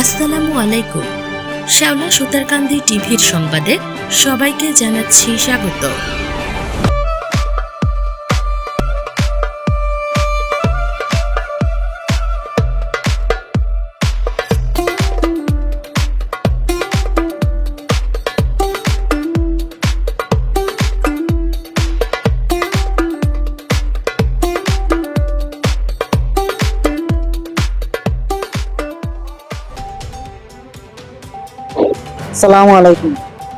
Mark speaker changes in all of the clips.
Speaker 1: আসসালামু আলাইকুম। শ্যাওলা সুতারকান্দি টিভির সংবাদে সবাইকে জানাচ্ছি স্বাগত।
Speaker 2: সালামু আলাইকুম।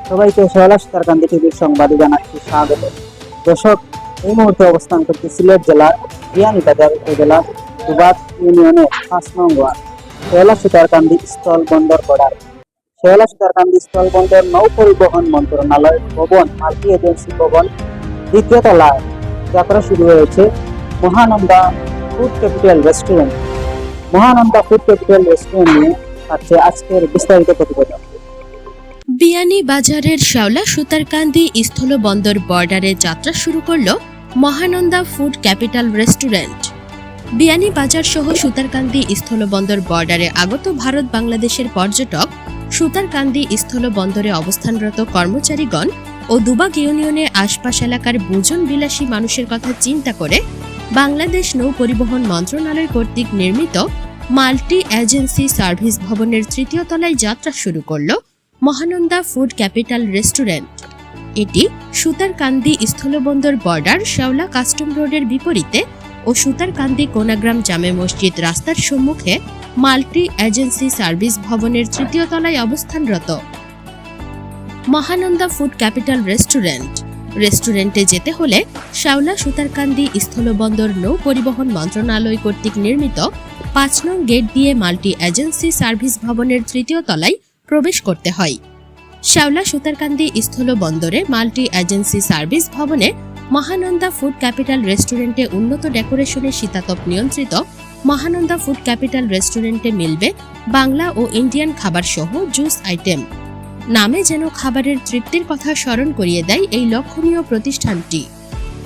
Speaker 2: সবাইকে সোহেলা সুতারকান্দি টিভির সংবাদে জানাচ্ছি স্বাগত। দর্শক, এই মুহূর্তে অবস্থান করছি সিলেট জেলার বিয়ানীবাজার উপজেলার দুবাদ ইউনিয়নের পাঁচ নং ওয়ার্ড। সোহেলা সুতারকান্দি স্থল বন্দর করার সোহেলা সুতারকান্দি স্থল বন্দর নৌ পরিবহন মন্ত্রণালয় ভবন মাল্টি এজেন্সি ভবন, দ্বিতীয় তলায় যাত্রা শুরু হয়েছে Mahananda food capital restaurant. Mahananda food capital restaurant নিয়ে থাকছে আজকের বিস্তারিত প্রতিবেদন।
Speaker 1: বিয়ানী বাজারের শ্যাওলা সুতারকান্দি স্থলবন্দর বর্ডারে যাত্রা শুরু করল Mahananda food capital restaurant. Beanibazar সহ সুতারকান্দি স্থলবন্দর বর্ডারে আগত ভারত বাংলাদেশের পর্যটক সুতারকান্দি স্থলবন্দরে অবস্থানরত কর্মচারীগণ ও দুবাগ ইউনিয়নের আশপাশ এলাকার বুজন বিলাসী মানুষের কথা চিন্তা করে বাংলাদেশ নৌ পরিবহন মন্ত্রণালয় কর্তৃক নির্মিত মাল্টি এজেন্সি সার্ভিস ভবনের তৃতীয় তলায় যাত্রা শুরু করল। Mahananda food capital restaurant. এটি সুতারকান্দি স্থলবন্দর বর্ডার শেওলা কাস্টম রোডের বিপরীতে ও সুতারকান্দি কোনাগ্রাম জামে মসজিদ রাস্তার সম্মুখে মাল্টি এজেন্সি সার্ভিস ভবনের তৃতীয় তলায় অবস্থানরত। Mahananda food capital restaurant. রেস্টুরেন্টে যেতে হলে শেওলা সুতারকান্দি স্থলবন্দর নৌ পরিবহন মন্ত্রণালয় কর্তৃক নির্মিত পাঁচ নং গেট দিয়ে মাল্টি এজেন্সি সার্ভিস ভবনের তৃতীয় তলায় প্রবেশ করতে হয়। শ্যাওলা সুতারকান্দি স্থল বন্দরে মাল্টি এজেন্সি সার্ভিস ভবনে মহানন্দা ফুড ক্যাপিটাল রেস্টুরেন্টে উন্নত ডেকোরেশনের শীতাতপ নিয়ন্ত্রিত মহানন্দা ফুড ক্যাপিটাল রেস্টুরেন্টে মিলবে বাংলা ও ইন্ডিয়ান খাবার সহ জুস আইটেম। নামে যেন খাবারের তৃপ্তির কথা স্মরণ করিয়ে দেয় এই লক্ষণীয় প্রতিষ্ঠানটি।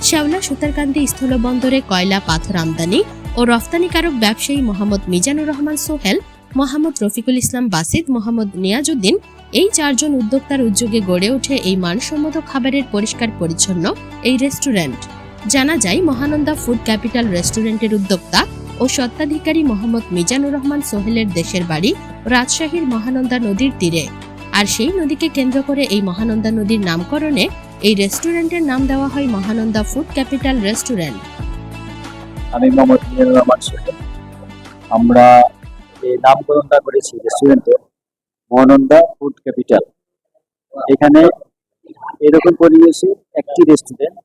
Speaker 1: শ্যাওলা সুতারকান্দি স্থলবন্দরে কয়লা, পাথর আমদানি ও রফতানিকারক ব্যবসায়ী মোহাম্মদ মিজানুর রহমান সোহেল মোহাম্মদ রফিকুল ইসলাম বাসিদ, মোহাম্মদ নিয়াজউদ্দিন, এই চারজন উদ্যোক্তার উদ্যোগে গড়ে ওঠে এই মানসম্মত খাবারের পরিষ্কার পরিচ্ছন্ন এই রেস্টুরেন্ট। জানা যায়, মহানন্দা ফুড ক্যাপিটাল রেস্টুরেন্টের উদ্যোক্তা ও স্বত্বাধিকারী মোহাম্মদ মিজানুর রহমান সোহেলের দেশের বাড়ি রাজশাহীর মহানন্দা নদীর তীরে। আর সেই নদীকে কেন্দ্র করে এই মহানন্দা নদীর নামকরণে এই রেস্টুরেন্টের নাম দেওয়া হয় মহানন্দা ফুড ক্যাপিটাল রেস্টুরেন্ট।
Speaker 2: আমি মোহাম্মদ রহমান সোহেল। আমরা নামকরণটা করেছি রেস্টুরেন্টে মহানন্দা ফুড ক্যাপিটাল এখানে এরকম পরিবেশে একটি রেস্টুরেন্ট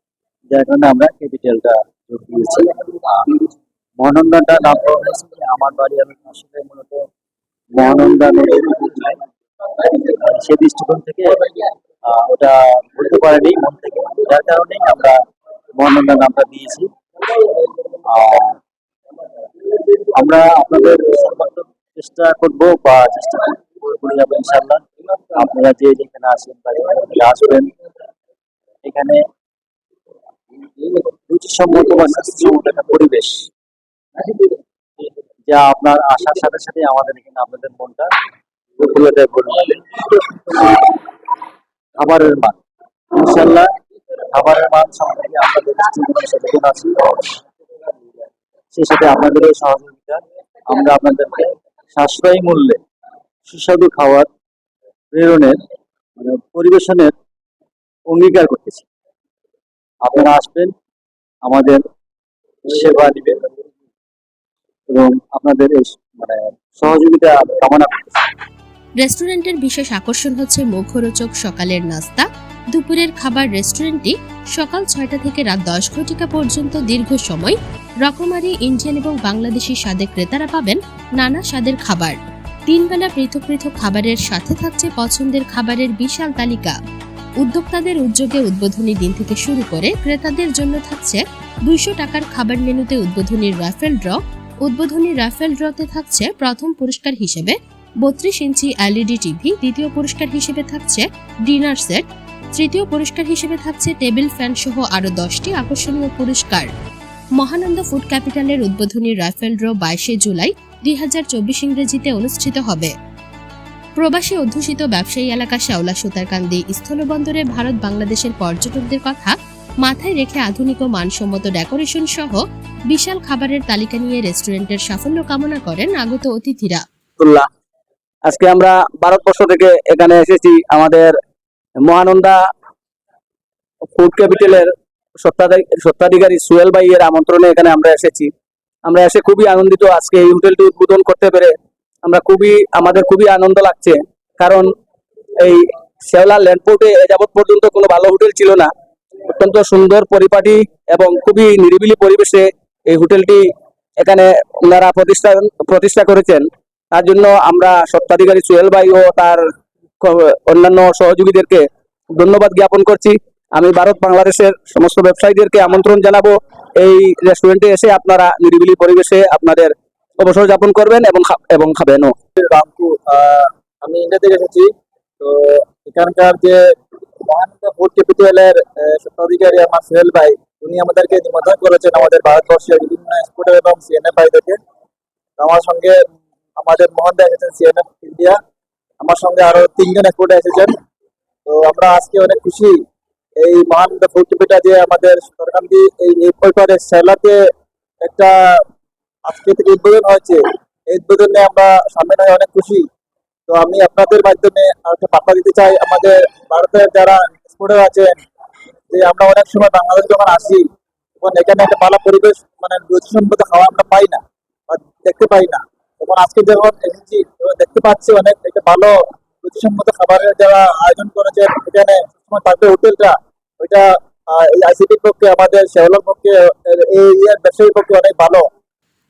Speaker 2: যার কারণে আমরা ক্যাপিটালটা যোগ দিয়েছি। মহানন্দাটা নামকরণ হয়েছে আমার বাড়ি আমি আসলে মূলত মহানন্দা সে দৃষ্টিকোণ থেকে ওটা বলতে পারেনি মন থেকে। যার কারণেই আমরা মহানন্দা নামটা দিয়েছি। আমরা আপনাদের সর্বাত্মক চেষ্টা করব বা চেষ্টা করে যাব ইনশাল্লাহ আপনারা যে যেখানে আসেন বা আসবেন, এখানে রুচিসম্মত বা স্বাস্থ্যসম্মত একটা পরিবেশ, যা আপনার আসার সাথে সাথে আমাদের এখানে আপনাদের মনটা প্রফুল্লতায় ভরে খাবারের মান ইনশাল্লাহ খাবারের মান সম্পর্কে দৃষ্টিভঙ্গি সচেতন আছি। সেই সাথে আপনাদের সহযোগিতা, আমরা আপনাদেরকে সাশ্রয়ী মূল্যে সুস্বাদু খাবার প্রেরণের মানে পরিবেশনের অঙ্গীকার করতেছি। আপনারা আসবেন, আমাদের সেবা নেবেন এবং আপনাদের এই মানে সহযোগিতা কামনা করতেছি।
Speaker 1: রেস্টুরেন্টের বিশেষ আকর্ষণ হচ্ছে মুখরোচক সকালের নাস্তা দুপুরের খাবার রেস্টুরেন্টটি সকাল ছয়টা থেকে রাত দশ ঘটিকা পর্যন্ত দীর্ঘ সময় রকমারি, ইন্ডিয়ান এবং বাংলাদেশি স্বাদে ক্রেতারা পাবেন নানা স্বাদের খাবার। তিনবেলা পৃথক পৃথক খাবারের সাথে থাকছে পছন্দের খাবারের বিশাল তালিকা। উদ্যোক্তাদের উদ্যোগে উদ্বোধনী দিন থেকে শুরু করে ক্রেতাদের জন্য থাকছে দুইশো টাকার খাবার মেনুতে উদ্বোধনীর রাফেল ড্র উদ্বোধনী রাফেল ড্রতে থাকছে প্রথম পুরস্কার হিসেবে বত্রিশ ইঞ্চি এলইডি টিভি, দ্বিতীয় পুরস্কার হিসেবে থাকছে ডিনার সেট তৃতীয় পুরস্কার হিসেবে থাকছে টেবিল ফ্যান সহ আরও দশটি আকর্ষণীয় পুরস্কার। মহানন্দ ফুড ক্যাপিটালের উদ্বোধনী রাফেল ড্র বাইশে জুলাই দুই ইংরেজিতে অনুষ্ঠিত হবে। প্রবাসী অধ্যুষিত ব্যবসায়ী এলাকা শাওলা সুতারকান্দি স্থলবন্দরে ভারত বাংলাদেশের পর্যটকদের কথা মাথায় রেখে আধুনিক ও মানসম্মত ডেকোরেশন সহ বিশাল খাবারের তালিকা নিয়ে রেস্টুরেন্টের সাফল্য কামনা করেন আগত অতিথিরা।
Speaker 3: আজকে আমরা ভারতবর্ষ থেকে এখানে এসেছি আমাদের মহানন্দা ফুড ক্যাপিটালের সত্ত্বাধি- সত্ত্বাধিকারী সুয়েল ভাই এর আমন্ত্রণে এখানে আমরা এসেছি। আমরা এসে খুবই আনন্দিত আজকে এই হোটেলটি উদ্বোধন করতে পেরে। আমরা খুবই, আমাদের খুবই আনন্দ লাগছে। কারণ এই শেওলা ল্যান্ডপোর্টে এ যাবৎ পর্যন্ত কোনো ভালো হোটেল ছিল না। অত্যন্ত সুন্দর পরিপাটি এবং খুবই নিরিবিলি পরিবেশে এই হোটেলটি এখানে ওনারা প্রতিষ্ঠা প্রতিষ্ঠা করেছেন। তার জন্য আমরা সত্ত্বাধিকারী সুহেল ভাই ও তার অন্যান্য সহযোগীদেরকে ধন্যবাদ জ্ঞাপন করছি। আমি ভারত বাংলাদেশের সমস্ত ব্যবসায়ীদেরকে আমন্ত্রণ জানাব। এই রেস্টুরেন্টে এসে আপনারা নিরিবিলি পরিবেশে আপনাদের অবসর যাপন করবেন এবং এবং খাবেনও
Speaker 4: আহ, আমি ইন্ডিয়া থেকে এসেছি। তো এখানকার যে মহানন্দা ফুড ক্যাপিটালের স্বত্বাধিকারী আমার সোহেল ভাই উনি আমাদেরকে নিমন্ত্রণ করেছেন আমাদের ভারতবর্ষের বিভিন্ন এক্সপোর্টার এবং সিএনএফ ভাইদেরকে। আমার সঙ্গে আমাদের মোহন দা এসেছেন সিএনএফ ইন্ডিয়া আমার সঙ্গে আরও তিনজন এক্সপোর্টার এসেছেন। তো আমরা আজকে অনেক খুশি। এই মহানন্দা ফুড ক্যাপিটাল যে আমাদের সরকারি এই পরিবারের সেলাতে একটা আজকে থেকে উদ্বোধন হয়েছে, এই উদ্বোধনে আমরা সামনে হয়ে অনেক খুশি। তো আমি আপনাদের মাধ্যমে একটা বার্তা দিতে চাই, আমাদের ভারতের যারা এক্সপোর্টার আছেন, যে আমরা অনেক সময় বাংলাদেশ যখন আসি, তখন এখানে একটা ভালো পরিবেশ মানে রুচিসম্মত খাওয়া আমরা পাই না, বা দেখতে পাই না। তখন আজকে এসেছি দেখতে পাচ্ছি অনেক একটা ভালো রুচিসম্মত খাবারের যারা আয়োজন এখানে থাকবে হোটেলটা। ওইটা এই আইসিটির পক্ষে, আমাদের শেওলার পক্ষে এই ব্যবসায়ীর পক্ষে অনেক ভালো।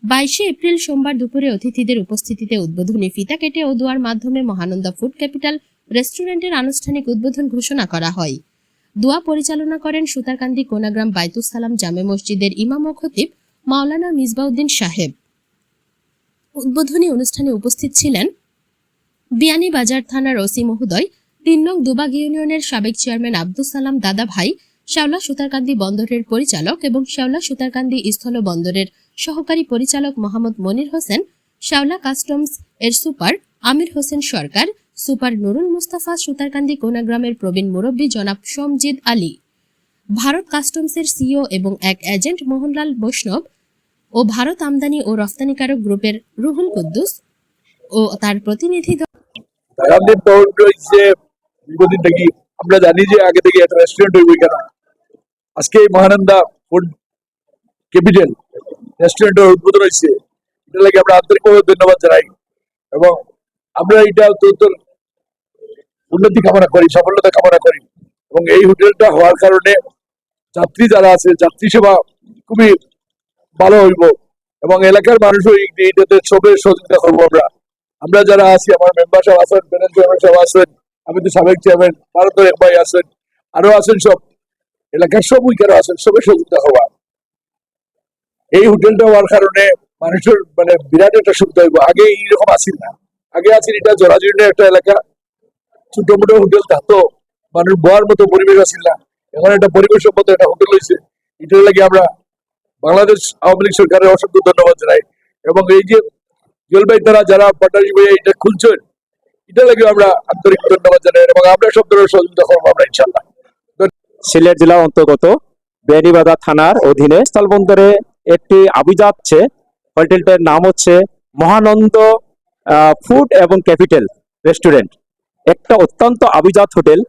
Speaker 1: বাইশে এপ্রিল সোমবার দুপুরে অতিথিদের উপস্থিতিতে উদ্বোধনী ফিতা কেটে ও দুয়ার মাধ্যমে মহানন্দা ফুড ক্যাপিটাল রেস্টুরেন্টের আনুষ্ঠানিক উদ্বোধন ঘোষণা করা হয়। দোয়া পরিচালনা করেন সুতারকান্দি কোনাগ্রাম বাইতুস সালাম জামে মসজিদের ইমাম ও খতিব মাওলানা মিসবাউদ্দিন সাহেব। উদ্বোধনী অনুষ্ঠানে উপস্থিত ছিলেন বিয়ানীবাজার থানার ওসি মহোদয়, তিন নং দুবাগ ইউনিয়নের সাবেক চেয়ারম্যান আব্দুল সালাম দাদা ভাই শাওলা সুতারকান্দি বন্দরের পরিচালক এবং শাওলা সুতারকান্দি স্থল বন্দরের সহকারী পরিচালক মোহাম্মদ মনির হোসেন শাওলা কাস্টমস এর সুপার আমির হোসেন সরকার, সুপার নুরুল মুস্তাফা সুতারকান্দি কোনাগ্রামের প্রবীণ মুরব্বী জনাব সমজিদ আলী। ভারত কাস্টমসের সিও এবং এক এজেন্ট মোহনলাল বৈষ্ণব ও ভারত আমদানি ও রফতানিকারক গ্রুপের রুহুল কুদ্দুস ও তার প্রতিনিধি
Speaker 5: দীর্ঘদিন থেকে আমরা জানি যে আগে থেকে একটা রেস্টুরেন্ট হইব কেন? আজকে এই মহানন্দা ফুড ক্যাপিটাল রেস্টুরেন্টের উদ্বোধন হয়েছে এটা লাগে আমরা আন্তরিকভাবে ধন্যবাদ জানাই এবং আমরা এটা অত্যন্ত উন্নতি কামনা করি সফলতা কামনা করি এবং এই হোটেলটা হওয়ার কারণে যাত্রী যারা আছে, যাত্রী সেবা খুবই ভালো হইব। এবং এলাকার মানুষও এই- এইটাতে সবের সহযোগিতা করব আমরা। আমরা যারা আছি, আমার মেম্বার সব আছেন প্যানেল চেয়ারম্যান সব আছেন, আমি তো সাবেক চেয়ারম্যান ভারতের এক ভাই আছেন, আরও আছেন সব। এলাকার সব উইকারও আছেন সবের সহযোগিতা হওয়া। এই হোটেলটা হওয়ার কারণে মানুষের মানে বিরাট একটা সুবিধা হইব। আগে এইরকম আসিল না। আগে আছেন এটা জরাজীর্ণের একটা এলাকা। ছোট মোটো হোটেল থাকতো, মানুষ বয়ার মতো পরিবেশ আসিল না। এখন একটা পরিবেশ মতো একটা হোটেল হয়েছে এটার লাগে আমরা বাংলাদেশ আওয়ামী লীগ সরকারের অসংখ্য ধন্যবাদ জানাই। এবং এই যে জলবাই তারা যারা পার্টনারশিপ হয়ে এটা খুলছেন এটা লাগে আমরা আন্তরিক ধন্যবাদ জানাই এবং আমরা সব ধরনের সহযোগিতা করব আমরা ইনশাল্লাহ
Speaker 3: সিলেট জেলার অন্তর্গত বেনিবাজার থানার অধীনে স্থলবন্দরে একটি আভিজাত আছে। হোটেলটার নাম হচ্ছে মহানন্দ ফুড এবং ক্যাপিটাল রেস্টুরেন্ট। একটা অত্যন্ত আভিজাত হোটেল,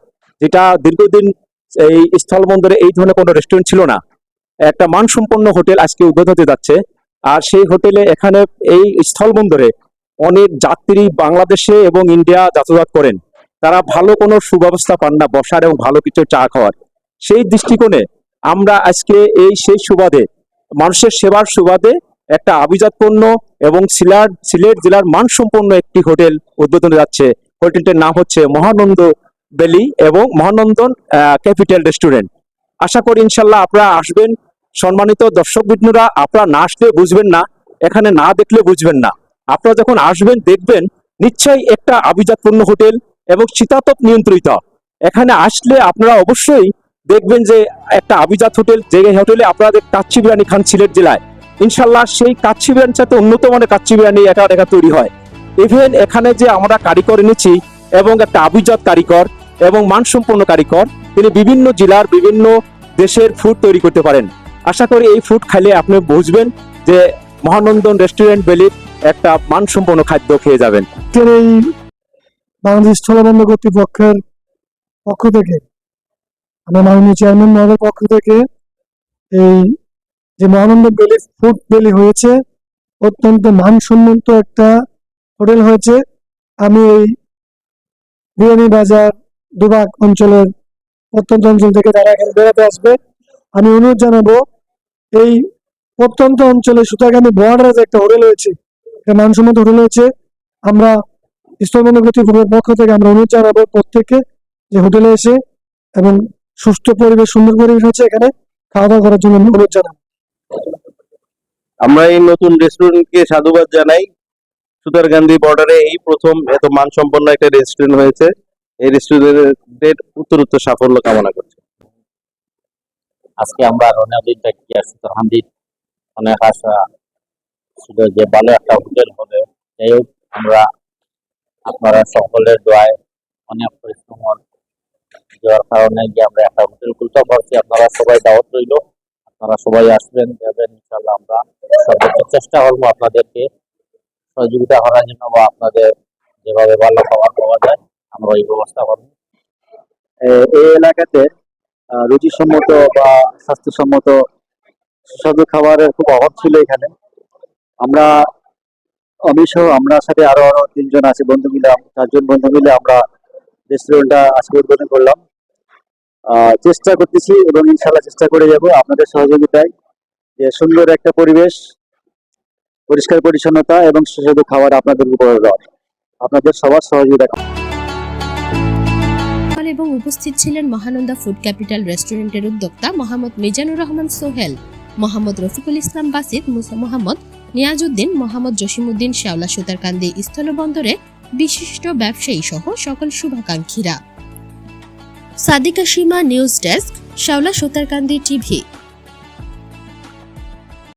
Speaker 3: যেটা দীর্ঘদিন এই স্থলবন্দরে এই ধরনের কোনো রেস্টুরেন্ট ছিল না। একটা মানসম্পন্ন হোটেল আজকে উদ্বোধন যাচ্ছে। আর সেই হোটেলে এখানে এই স্থলবন্দরে অনেক যাত্রী বাংলাদেশে এবং ইন্ডিয়া যাতায়াত করেন। তারা ভালো কোনো সুব্যবস্থা পান না বসার এবং ভালো কিছু চা খাওয়ার। সেই দৃষ্টিকোণে আমরা আজকে এই সেই সুবাদে, মানুষের সেবার সুবাদে একটা আভিজাতপূর্ণ এবং সিলার, সিলেট জেলার মানসম্পন্ন একটি হোটেল উদ্বোধনে যাচ্ছে। হোটেলটির নাম হচ্ছে মহানন্দ বেলি এবং মহানন্দন ক্যাপিটাল রেস্টুরেন্ট। আশা করি ইনশাল্লাহ আপনারা আসবেন সম্মানিত দর্শক বিষ্ণুরা আপনারা না আসলে বুঝবেন না, এখানে না দেখলে বুঝবেন না। আপনারা যখন আসবেন, দেখবেন নিশ্চয়ই একটা আভিজাতপূর্ণ হোটেল এবং শীতাতপ নিয়ন্ত্রিত। এখানে আসলে আপনারা অবশ্যই দেখবেন যে একটা আভিজাত হোটেল, যে হোটেলে আপনাদের কাচ্চি বিরিয়ানি খান সিলেট জেলায়, ইনশাল্লাহ সেই কাচ্চি বিরিয়ানির সাথে উন্নত মানের কাচ্চি বিরিয়ানি একা একা তৈরি হয়। ইভেন এখানে যে আমরা কারিগর এনেছি এবং একটা আভিজাত কারিগর এবং মানসম্পন্ন কারিগর, তিনি বিভিন্ন জেলার বিভিন্ন দেশের ফুড তৈরি করতে পারেন। আশা করি এই ফুড খাইলে আপনি বুঝবেন যে মহানন্দন রেস্টুরেন্ট বেলির একটা মানসম্পন্ন খাদ্য খেয়ে যাবেন।
Speaker 5: এই বাংলাদেশ স্থলবন্দর কর্তৃপক্ষের পক্ষ থেকে আমার মাননীয় চেয়ারম্যান মহোদয়ের পক্ষ থেকে এই যে মহানন্দ বেলি ফুড বেলি হয়েছে, অত্যন্ত মানসম্মত একটা হোটেল হয়েছে। আমি এই বিরিয়ানি বাজার দুবাগ অঞ্চলের প্রত্যন্ত অঞ্চল থেকে যারা এখানে বেড়াতে আসবে, আমি অনুরোধ জানাব এই প্রত্যন্ত অঞ্চলে সুতাগামী বর্ডারে একটা হোটেল একটা মানসম্মত হোটেল হয়েছে আমরা স্থলবন্দর পক্ষ থেকে আমরা অনুরোধ জানাব প্রত্যেককে যে হোটেলে এসে এবং সুস্থ পরিবেশ, সুন্দর পরিবেশ হচ্ছে এখানে খাওয়া দাওয়া করার জন্য অনুরোধ জানাব।
Speaker 6: আমরা এই নতুন রেস্টুরেন্টকে সাধুবাদ জানাই। সুতারগান্ধী বর্ডারে এই প্রথম এত মানসম্পন্ন একটা রেস্টুরেন্ট হয়েছে। এই রেস্টুরেন্টের উত্তরোত্তর সাফল্য কামনা করছি।
Speaker 7: আজকে আমরা রনাদিন থেকে সুতরাহান্দির অনেক আশা ছিল যে ভালো একটা হোটেল হবে। যাই হোক, আমরা আপনারা সকলের দোয়ায় অনেক পরিশ্রম দেওয়ার কারণে যে আমরা একটা হোটেল খুলতে পারছি। আপনারা সবাই দাওয়াত রইল। আপনারা সবাই আসবেন, যাবেন ইনশাল্লাহ আমরা সর্বোচ্চ চেষ্টা করব আপনাদেরকে সহযোগিতা করার জন্য বা আপনাদের যেভাবে ভালো খাবার পাওয়া যায়, আমরা এই ব্যবস্থা করব।
Speaker 2: এই এলাকাতে রুচিসম্মত বা স্বাস্থ্যসম্মত সুস্বাদু খাবারের খুব অভাব ছিল এখানে। আমরা আমি সহ আমরা সাথে আরও আরও তিনজন আছে, বন্ধু মিলে, চারজন বন্ধু মিলে আমরা রেস্টুরেন্টটা আজকে উদ্বোধন করলাম। চেষ্টা করতেছি এবং ইনশাল্লাহ চেষ্টা করে যাব আপনাদের সহযোগিতায় যে সুন্দর একটা পরিবেশ, পরিষ্কার পরিচ্ছন্নতা এবং সুস্বাদু খাবার আপনাদের উপহার দেওয়া আপনাদের সবার সহযোগিতা
Speaker 1: এবং উপস্থিত ছিলেন মহানন্দা ফুড ক্যাপিটাল রেস্টুরেন্টের উদ্যোক্তা মোহাম্মদ মিজানুর রহমান সোহেল, মোহাম্মদ রফিকুল ইসলাম বাসিদ মুসা মোহাম্মদ, নিয়াজউদ্দিন মোহাম্মদ জসিমউদ্দিন শেওলা সুতারকান্দি স্থলবন্দরে বিশিষ্ট ব্যবসায়ী সহ সকল শুভাকাঙ্ক্ষীরা। Sadika Seema news desk, Sheola Sutarkandi TV.